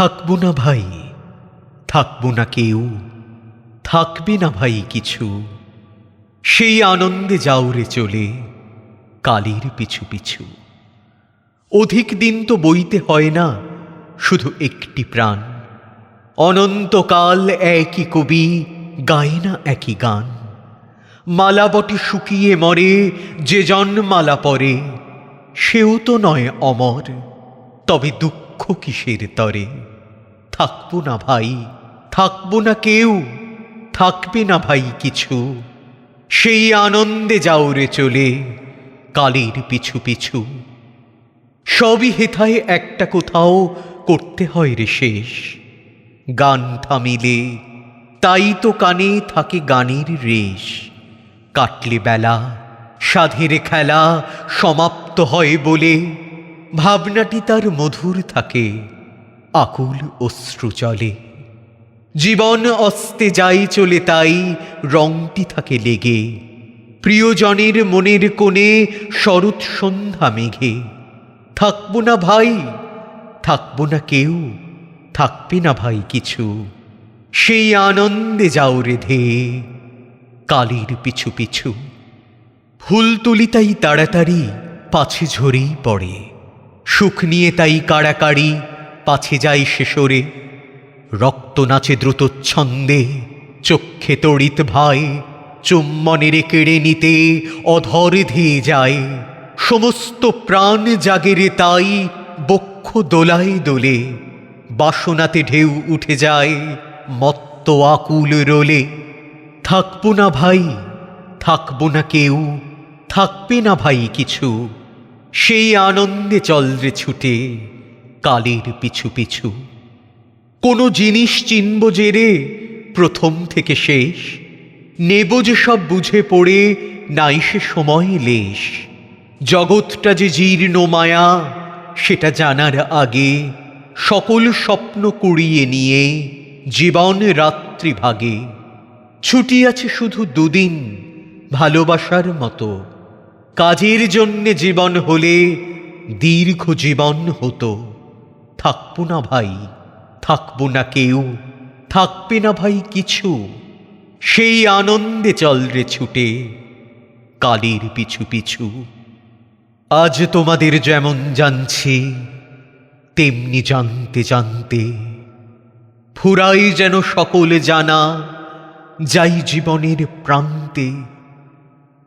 থাকব না ভাই, থাকব না কেউ, থাকবে না ভাই কিছু। সেই আনন্দে যাও রে চলে কালের পিছু পিছু। অধিক দিন তো বইতে হয় না, শুধু একটি প্রাণ। অনন্তকাল একই কবি গায় না একই গান। মালাবটি শুকিয়ে মরে, যে জন মালা পরে, সেও তো নয় অমর, তবে দুঃখ কিসের তরে? থাকব না ভাই, থাকব না কেউ, থাকবে না ভাই কিছু। সেই আনন্দে যাও রে চলে, কালের পিছু পিছু। সবই হেথায় একটা কোথাও করতে হয় রে শেষ। গান থামিলে, তাই তো কানে থাকে গানের রেশ। কাটলে বেলা, সাধের খেলা সমাপ্ত হয় বলে, ভাবনাটি তার মধুর থাকে। আকুল অশ্রু চলে। জীবন অস্তে যাই চলে তাই রংটি থাকে লেগে। প্রিয়জনের মনের কোণে শরৎ সন্ধ্যা মেঘে। থাকব না ভাই, থাকব না কেউ, থাকবে না ভাই কিছু। সেই আনন্দে যাও রেধে কালির পিছু পিছু। ফুল তুলি তাই তাড়াতাড়ি, পাছে ঝরেই পড়ে। সুখ নিয়ে তাই কাড়াকাড়ি পাছে যাই শেষরে। রক্ত নাচে দ্রুত ছন্দে চক্ষে তড়িৎ ভাই চুম্বনের কেড়ে নিতে অধর ধেয়ে যায়। সমস্ত প্রাণ জাগেরে তাই বক্ষ দোলায় দোলে, বাসনাতে ঢেউ উঠে যায় মত্ত আকুল রোলে। থাকব না ভাই, থাকব না কেউ, থাকবে না ভাই কিছু, সেই আনন্দে চল ছুটে। কালের পিছু পিছু। কোনো জিনিস চিনব যে রে প্রথম থেকে শেষ। নেব যে সব বুঝে পড়ে নাই সে সময় লেশ। জগৎটা যে জীর্ণ মায়া, সেটা জানার আগে সকল স্বপ্ন কুড়িয়ে নিয়ে জীবন রাত্রি ভাগে। ছুটি আছে শুধু দুদিন ভালোবাসার মতো। কাজের জন্যে জীবন হলে দীর্ঘ জীবন হতো। থাকব না ভাই, থাকব না কেউ, থাকবে না ভাই কিছু। সেই আনন্দে চল রে ছুটে, কালের পিছু পিছু। আজ তোমাদের যেমন জানছি, তেমনি জানতে জানতে, ফুরাই যেন সকলে জানা, যাই জীবনের প্রান্তে।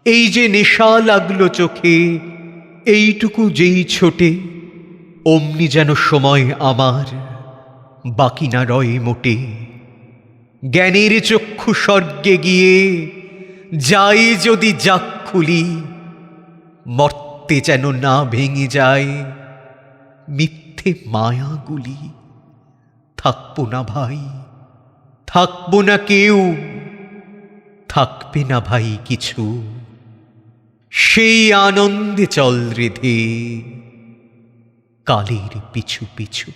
এই যে নেশা লাগল চোখে, এইটুকু যেই ছোটে অমনি যেন সময় আমার, বাকি না রয়ে মোটে। জ্ঞানের চক্ষু স্বর্গে গিয়ে যাই যদি যাক খুলি, মর্তে যেন না ভেঙে যায়, মিথ্যে মায়াগুলি। থাকব না ভাই, থাকব না কেউ, থাকবে না ভাই কিছু। সেই আনন্দে চল রেধে কালের পিছু পিছু।